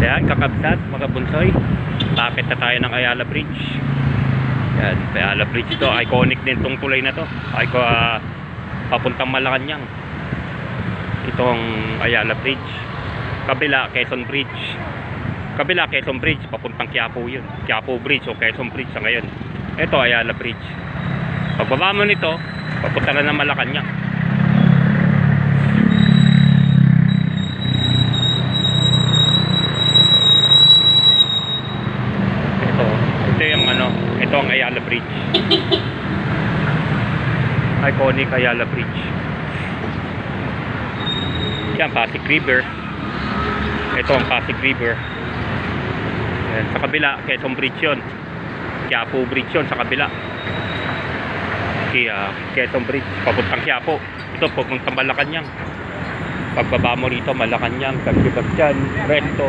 Ayan, kakabsat, mga bunsoy. Bakit na tayo ng Ayala Bridge? Yan, Ayala Bridge to. Iconic din tong tulay na to. Ay ko, ah, papuntang Malacanang. Itong Ayala Bridge. Kabila, Quezon Bridge. Kabila, Quezon Bridge. Papuntang Quiapo yun. Quiapo Bridge o Quezon Bridge sa ngayon. Ito, Ayala Bridge. Pagbaba mo nito, papunta ka ng Malacanang. Ito, ito ang Ayala Bridge. Iconic Ayala Bridge. Yan, Pasig River. Ito ang Pasig River. Yan, sa kabila, Quezon Bridge yun. Quiapo Bridge yun, sa kabila. Kaya, Quezon Bridge, papuntang Quiapo. Ito, papuntang Malacanang. Pagbaba mo rito, Malacanang, San Resto,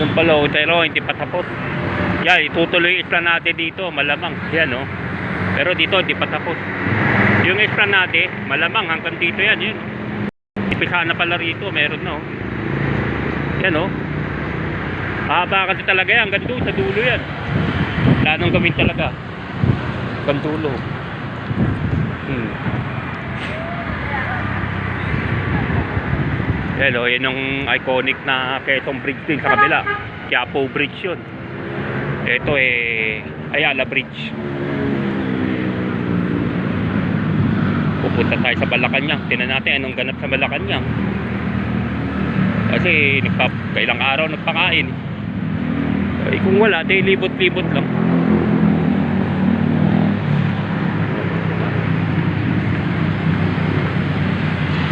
Yung pala, pero hindi pa tapos. Yan, itutuloy natin dito, malamang. Yan, oh. Pero dito, hindi pa tapos. Yung natin, malamang hanggang dito yan, yun. Ipisa na pala rito, meron na, oh. Yan, oh. Mahaba kasi talaga yan, hanggang doon, sa dulo yan. Wala nang gawin talaga. Hanggang dulo. Hmm. Yan o, yan yung iconic na Quezon Bridge din sa kabila. Quiapo Bridge yun. Ito eh, Ayala Bridge. Pupunta tayo sa Malacanang. Tingnan natin anong ganap sa Malacanang. Kasi nagpa, kailang araw nagpakain. Ay, kung wala, di libot-libot lang.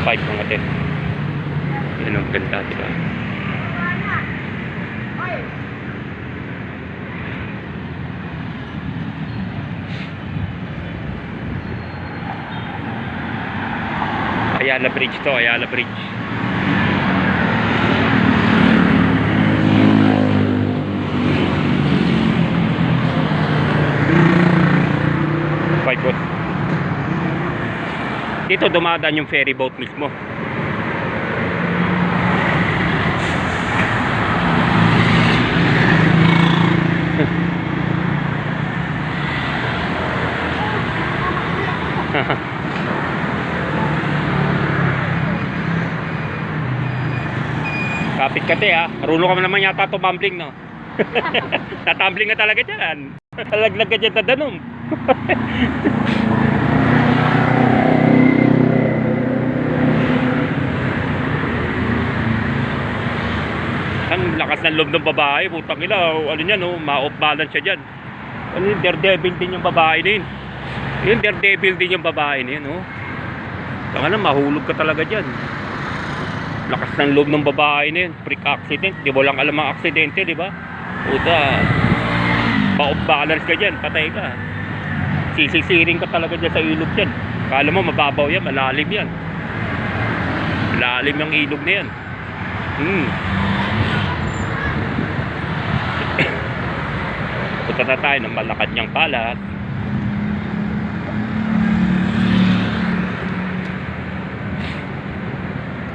Five mga te. Ganda, di ba? Ayala Bridge to, Ayala Bridge. Boat. Dito dumadaan yung ferry boat mismo. Kapit ka te ha. Marunong ka naman yata tumambling no. Tatambling na talaga dyan. Talaglag ka dyan sa danom. Ang lakas ng loob ng babae, putang ina, ano yan, oh, ma-off balance siya dyan. Ano yung daredevil din yung babae na yun. Yung daredevil din yung babae na yun, oh. Saka na, mahulog ka talaga dyan. Lakas ng loob ng babae na yun. Freak accident. Di mo lang alam ang aksidente, di ba? Puta. Pa-off balance ka dyan. Patay ka. Sisisiring ka talaga dyan sa ilog dyan. Kala mo mababaw yan. Malalim yan. Malalim yung ilog na yan. Hmm. Punta na tayo ng Malacanang Palace.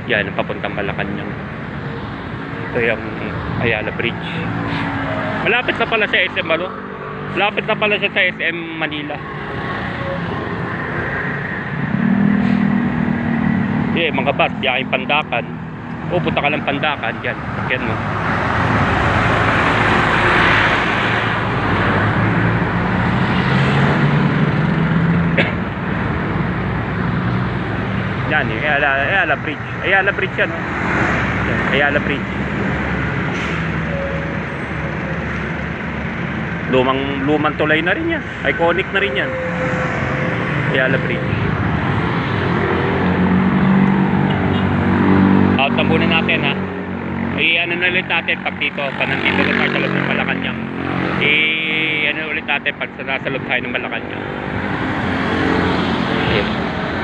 Yan, ang papuntang Malacanang. Ito yung Ayala Bridge. Malapit na pala sa SM ano? Malapit na pala sa SM Manila. Eh, mga bus, biyaheng Pandakan. O, punta ka ng Pandakan. Yan, yan mo. Eh, Ayala, Ayala Bridge. Ayala Bridge yan, oh. Ayala Bridge. Lumang, lumang tulay na rin yan. Iconic na rin yan. Ayala Bridge. Out na muna natin, ha. I ano na ulit natin pag dito, pag nandito na tayo sa loob ng Malacanang. I ano ulit natin pag sa nasa loob tayo ng Malacanang. Okay.